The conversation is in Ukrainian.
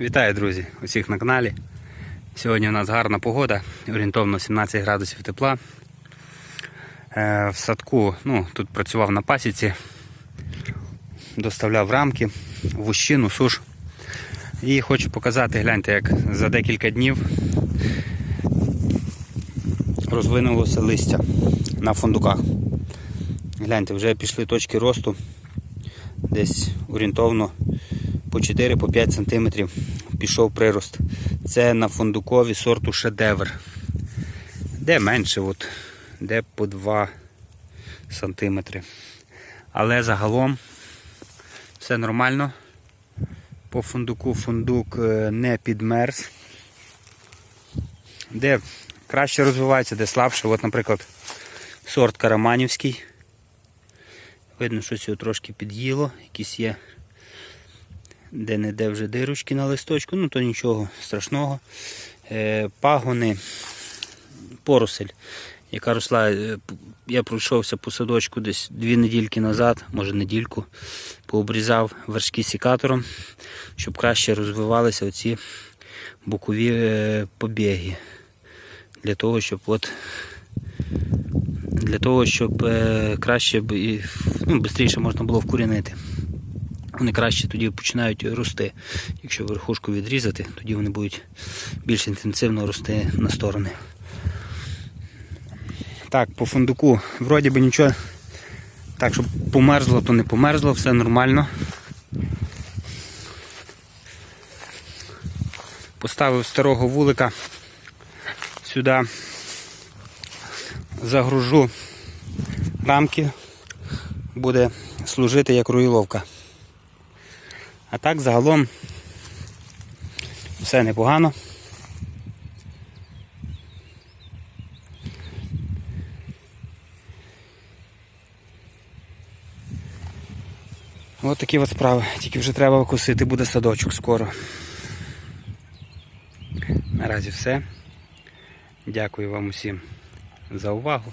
Вітаю, друзі, усіх на каналі. Сьогодні у нас гарна погода, орієнтовно 17 градусів тепла. Е, В садку, ну, тут працював на пасіці, доставляв рамки, вущину, суш. І хочу показати, гляньте, як за декілька днів розвинулося листя на фундуках. Гляньте, вже пішли точки росту десь орієнтовно по 4-5 см пішов прирост. Це на фундукові сорту шедевр. Де менше, от, де по 2 см. Але загалом все нормально. По фундуку фундук е, не підмерз. Де краще розвивається, де слабше. От, наприклад, сорт Караманівський. Видно, що його трошки під'їло, якісь є де-не-де вже дирочки на листочку, ну то нічого страшного. Е, пагони, поросель, яка росла, е, я пройшовся по садочку десь дві недільки назад, може недільку, пообрізав вершки сікатором, щоб краще розвивалися оці бокові е, побіги. Для того, щоб от для того, щоб краще ну, швидше можна було вкорінити. Вони краще тоді починають рости. Якщо верхушку відрізати, тоді вони будуть більш інтенсивно рости на сторони. Так, по фундуку вроді би нічого. Так, щоб померзло, то не померзло, все нормально. Поставив старого вулика сюди, загружу рамки, буде служити як руїловка. А так загалом все непогано. Ось такі от справи. Тільки вже треба викосити, буде садочок скоро. Наразі все. Дякую вам усім за увагу.